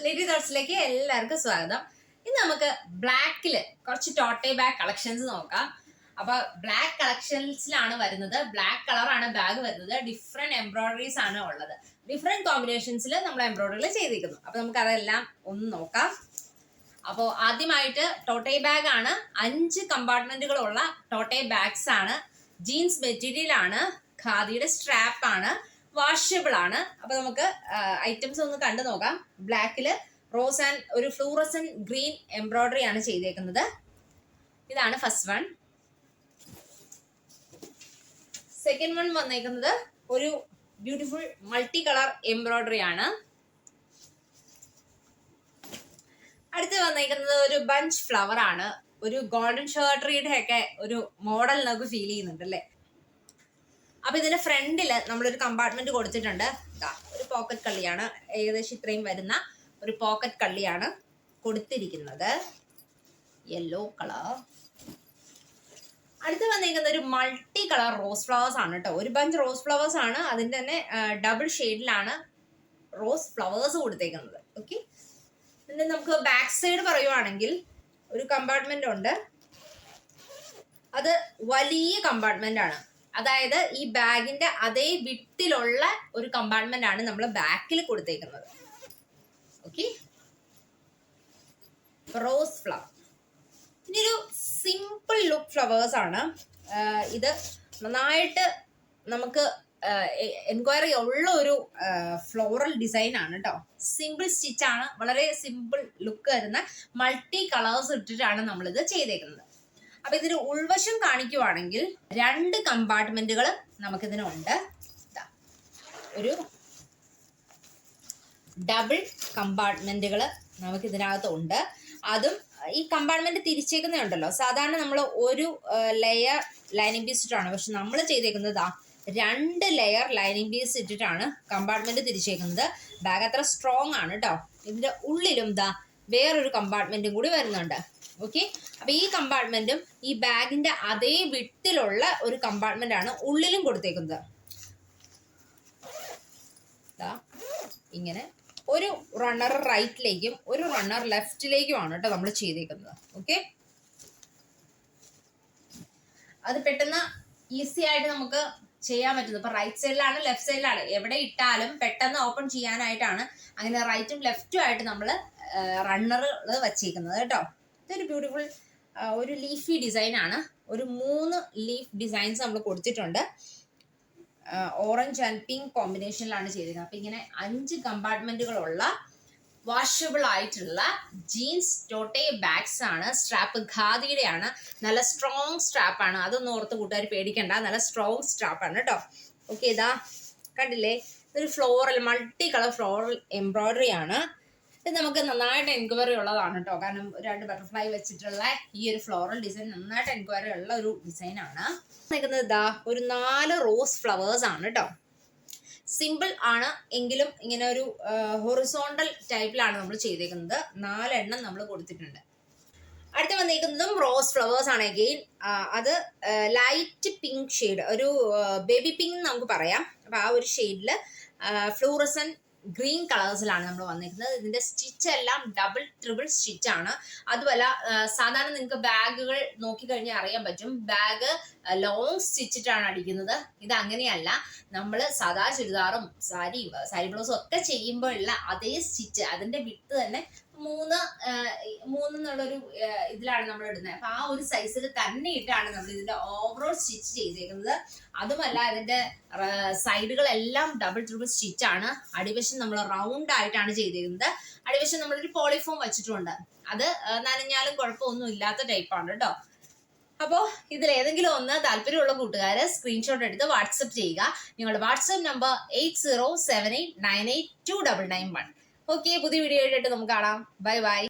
ലിറ്റി തോട്ട്സിലേക്ക് എല്ലാവർക്കും സ്വാഗതം. ഇന്ന് നമുക്ക് ബ്ലാക്കിൽ കുറച്ച് ടോട്ടെ ബാഗ് കളക്ഷൻസ് നോക്കാം. അപ്പൊ ബ്ലാക്ക് കളക്ഷൻസിലാണ് വരുന്നത്. ബ്ലാക്ക് കളറാണ് ബാഗ് വരുന്നത്. ഡിഫറെന്റ് എംബ്രോയിഡറീസ് ആണ് ഉള്ളത്. ഡിഫറെന്റ് കോമ്പിനേഷൻസിൽ നമ്മൾ എംബ്രോയിഡറികൾ ചെയ്തിരിക്കുന്നു. അപ്പൊ നമുക്ക് അതെല്ലാം ഒന്ന് നോക്കാം. അപ്പോൾ ആദ്യമായിട്ട് ടോട്ടെ ബാഗ് ആണ്. അഞ്ച് കമ്പാർട്ട്മെന്റുകളുള്ള ടോട്ടെ ബാഗ്സ് ആണ്. ജീൻസ് മെറ്റീരിയൽ ആണ്. ഖാദിയുടെ സ്ട്രാപ്പ് ആണ്. വാഷബിൾ ആണ് അപ്പൊ നമുക്ക് ഐറ്റംസ് ഒന്ന് കണ്ടു നോക്കാം. ബ്ലാക്കിൽ റോസ് ആൻഡ് ഒരു ഫ്ലൂറസൻ ഗ്രീൻ എംബ്രോയിഡറി ആണ് ചെയ്തേക്കുന്നത്. ഇതാണ് ഫസ്റ്റ് വൺ സെക്കൻഡ് വൺ വന്നേക്കുന്നത് ഒരു ബ്യൂട്ടിഫുൾ മൾട്ടി കളർ എംബ്രോയിഡറി ആണ്. അടുത്ത് വന്നേക്കുന്നത് ഒരു ബഞ്ച് ഫ്ലവർ ആണ്. ഒരു ഗോൾഡൻ ഷോട്ടറിയുടെ ഒക്കെ ഒരു മോഡൽ നമുക്ക് ഫീൽ ചെയ്യുന്നുണ്ട് അല്ലേ? അപ്പൊ ഇതിന്റെ ഫ്രണ്ടിൽ നമ്മളൊരു കമ്പാർട്ട്മെന്റ് കൊടുത്തിട്ടുണ്ട്. ഒരു പോക്കറ്റ് കള്ളിയാണ്. ഏകദേശം ഇത്രയും വരുന്ന ഒരു പോക്കറ്റ് കള്ളിയാണ് കൊടുത്തിരിക്കുന്നത്. യെല്ലോ കളർ അടുത്ത് വന്നിരിക്കുന്ന ഒരു മൾട്ടി കളർ റോസ് ഫ്ലവേഴ്സ് ആണ് കേട്ടോ ഒരു ബഞ്ച് റോസ് ഫ്ലവേഴ്സ് ആണ്. അതിന്റെ തന്നെ ഡബിൾ ഷെയ്ഡിലാണ് റോസ് ഫ്ലവേഴ്സ് കൊടുത്തേക്കുന്നത്. ഓക്കെ പിന്നെ നമുക്ക് ബാക്ക് സൈഡ് പറയുവാണെങ്കിൽ ഒരു കമ്പാർട്ട്മെന്റ് ഉണ്ട്. അത് വലിയ കമ്പാർട്ട്മെന്റ് ആണ്. അതായത് ഈ ബാഗിന്റെ അതേ വിട്ടിലുള്ള ഒരു കമ്പാർട്ട്മെന്റ് ആണ് നമ്മൾ ബാക്കിൽ കൊടുത്തേക്കുന്നത്. ഓക്കെ റോസ് ഫ്ലവർ ഇനി ഒരു സിമ്പിൾ ലുക്ക് ഫ്ലവേഴ്സ് ആണ് ഇത് നന്നായിട്ട് നമുക്ക് എൻക്വയറി ഉള്ള ഒരു ഫ്ലോറൽ ഡിസൈൻ ആണ് കേട്ടോ സിമ്പിൾ സ്റ്റിച്ച് ആണ്. വളരെ സിമ്പിൾ ലുക്ക് വരുന്ന മൾട്ടി കളേഴ്സ് ഇട്ടിട്ടാണ് നമ്മളിത് ചെയ്തേക്കുന്നത്. അപ്പൊ ഇതിന് ഉൾവശം കാണിക്കുവാണെങ്കിൽ രണ്ട് കമ്പാർട്ട്മെന്റുകൾ നമുക്കിതിനുണ്ട്. ഒരു ഡബിൾ കമ്പാർട്ട്മെന്റുകൾ നമുക്ക് ഇതിനകത്തുണ്ട് അതും ഈ കമ്പാർട്ട്മെന്റ് തിരിച്ചേക്കുന്നേ ഉണ്ടല്ലോ. സാധാരണ നമ്മൾ ഒരു ലെയർ ലൈനിങ് പീസ് ഇട്ടാണ്. പക്ഷെ നമ്മൾ ചെയ്തേക്കുന്നത് രണ്ട് ലെയർ ലൈനിങ് പീസ് ഇട്ടിട്ടാണ് കമ്പാർട്ട്മെന്റ് തിരിച്ചേക്കുന്നത്. ബാഗ് അത്ര സ്ട്രോങ് ആണ് കേട്ടോ ഇതിന്റെ ഉള്ളിലും ദാ വേറൊരു കമ്പാർട്ട്മെന്റും കൂടി വരുന്നുണ്ട്. ഓക്കെ അപ്പൊ ഈ കമ്പാർട്ട്മെന്റും ഈ ബാഗിന്റെ അതേ വിട്ടിലുള്ള ഒരു കമ്പാർട്ട്മെന്റ് ആണ് ഉള്ളിലും കൊടുത്തേക്കുന്നത്. ഇങ്ങനെ ഒരു റണ്ണർ റൈറ്റിലേക്കും ഒരു റണ്ണർ ലെഫ്റ്റിലേക്കുമാണ് കേട്ടോ നമ്മൾ ചെയ്തേക്കുന്നത്. ഓക്കെ അത് പെട്ടെന്ന് ഈസി ആയിട്ട് നമുക്ക് ചെയ്യാൻ പറ്റുന്നത്. ഇപ്പൊ റൈറ്റ് സൈഡിലാണ് ലെഫ്റ്റ് സൈഡിലാണ് എവിടെ ഇട്ടാലും പെട്ടെന്ന് ഓപ്പൺ ചെയ്യാനായിട്ടാണ് അങ്ങനെ റൈറ്റും ലെഫ്റ്റും ആയിട്ട് നമ്മൾ റണ്ണറുകൾ വച്ചേക്കുന്നത് കേട്ടോ. ഇതൊരു ബ്യൂട്ടിഫുൾ ഒരു ലീഫി ഡിസൈൻ ആണ്. ഒരു മൂന്ന് ലീഫ് ഡിസൈൻസ് നമ്മൾ കൊടുത്തിട്ടുണ്ട്. ഓറഞ്ച് ആൻഡ് പിങ്ക് കോമ്പിനേഷനിലാണ് ചെയ്തിരുന്നത് അപ്പൊ ഇങ്ങനെ അഞ്ച് കമ്പാർട്ട്മെന്റുകളുള്ള വാഷബിൾ ആയിട്ടുള്ള ജീൻസ് ടോട്ടേ ബാഗ്സ് ആണ്. സ്ട്രാപ്പ് ഖാദിയുടെ ആണ്. നല്ല സ്ട്രോങ് സ്ട്രാപ്പ് ആണ്. അതൊന്നും ഓർത്ത് കൂട്ടുകാർ പേടിക്കണ്ട. നല്ല സ്ട്രോങ് സ്ട്രാപ്പ് ആണ് കേട്ടോ. ഓക്കെ ഇതാ. കണ്ടില്ലേ? ഇതൊരു floral multi colour floral embroidery ആണ്. ഇത് നമുക്ക് നന്നായിട്ട് എൻക്വയറി ഉള്ളതാണ് കേട്ടോ കാരണം രണ്ട് ബട്ടർഫ്ലൈ വെച്ചിട്ടുള്ള ഈ ഒരു ഫ്ലോറൽ ഡിസൈൻ നന്നായിട്ട് എൻക്വയറി ഉള്ള ഒരു ഡിസൈൻ ആണ്. നിൽക്കുന്നത് ഇതാ ഒരു നാല് റോസ് ഫ്ലവേഴ്സ് ആണ് കേട്ടോ സിമ്പിൾ ആണ് എങ്കിലും ഇങ്ങനെ ഒരു ഹൊറിസോണ്ടൽ ടൈപ്പിലാണ് നമ്മൾ ചെയ്തേക്കുന്നത്. നാലെണ്ണം നമ്മൾ കൊടുത്തിട്ടുണ്ട്. അടുത്ത വന്നേക്കുന്നതും റോസ് ഫ്ലവേഴ്സ് ആണ് അഗെയിൻ അത് ലൈറ്റ് പിങ്ക് ഷെയ്ഡ് ഒരു ബേബി പിങ്ക് നമുക്ക് പറയാം. അപ്പൊ ആ ഒരു ഷെയ്ഡിൽ ഫ്ലൂറസൻ ഗ്രീൻ കളേഴ്സിലാണ് നമ്മൾ വന്നിരിക്കുന്നത്. ഇതിന്റെ സ്റ്റിച്ച് എല്ലാം ഡബിൾ ട്രിപ്പിൾ സ്റ്റിച്ച് ആണ്. അതുമല്ല സാധാരണ നിങ്ങൾക്ക് ബാഗുകൾ നോക്കിക്കഴിഞ്ഞാൽ അറിയാൻ പറ്റും. ബാഗ് ലോങ് സ്റ്റിച്ചിട്ടാണ് അടിക്കുന്നത്. ഇത് അങ്ങനെയല്ല നമ്മൾ സാധാ ചുരിദാറും സാരി സാരി ബ്ലൗസും ഒക്കെ ചെയ്യുമ്പോഴുള്ള അതേ സ്റ്റിച്ച് അതിന്റെ വിട്ട് തന്നെ മൂന്ന് മൂന്ന് എന്നുള്ളൊരു ഇതിലാണ് നമ്മൾ ഇടുന്നത് അപ്പൊ ആ ഒരു സൈസിൽ തന്നെ ഇട്ടാണ് നമ്മൾ ഇതിന്റെ ഓവറോൾ സ്റ്റിച്ച് ചെയ്തേക്കുന്നത്. അതുമല്ല ഇതിന്റെ സൈഡുകളെല്ലാം ഡബിൾ ട്രിപ്പിൾ സ്റ്റിച്ച് ആണ്. അടിവശം നമ്മൾ റൗണ്ട് ആയിട്ടാണ് ചെയ്തിരുന്നത് അടിവശം നമ്മളൊരു പോളിഫോം വെച്ചിട്ടുണ്ട്. അത് നനഞ്ഞാലും കുഴപ്പമൊന്നും ഇല്ലാത്ത ടൈപ്പാണ് കേട്ടോ അപ്പോൾ ഇതിൽ ഏതെങ്കിലും ഒന്ന് താല്പര്യമുള്ള കൂട്ടുകാര് സ്ക്രീൻഷോട്ട് എടുത്ത് വാട്സപ്പ് ചെയ്യുക. നിങ്ങളുടെ WhatsApp number eight zero seven eight nine eight two double nine one okay പുതിയ വീഡിയോ ആയിട്ട് നമുക്ക് കാണാം. Bye bye